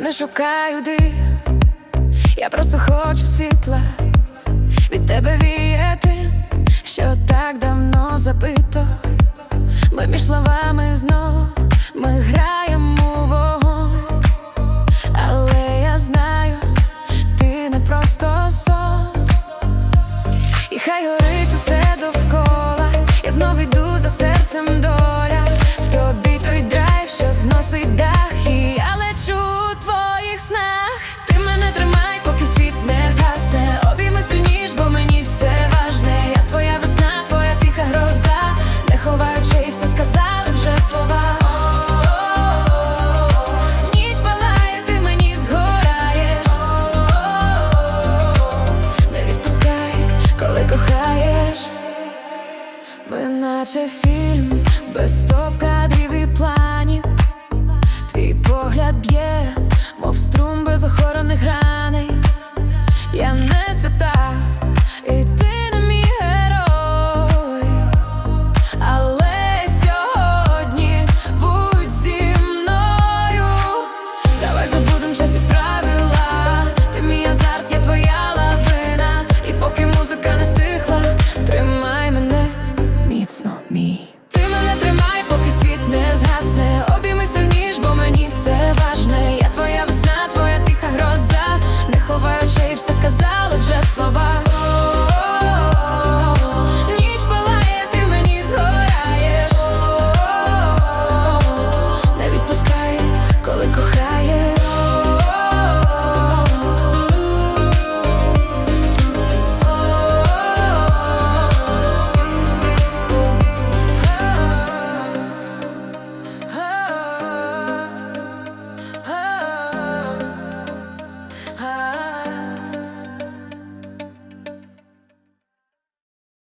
не шукаю див, я просто хочу світла. Від тебе віяти, що так давно забито. Ми між словами знов ми граємо вогонь, але я знаю, ти не просто сон. І хай горить усе довкола, я знов іду за серцем наче фільм без стоп кадрів і планів. Твій погляд б'є, мов струм без охорони раней. Я сказали вже слова.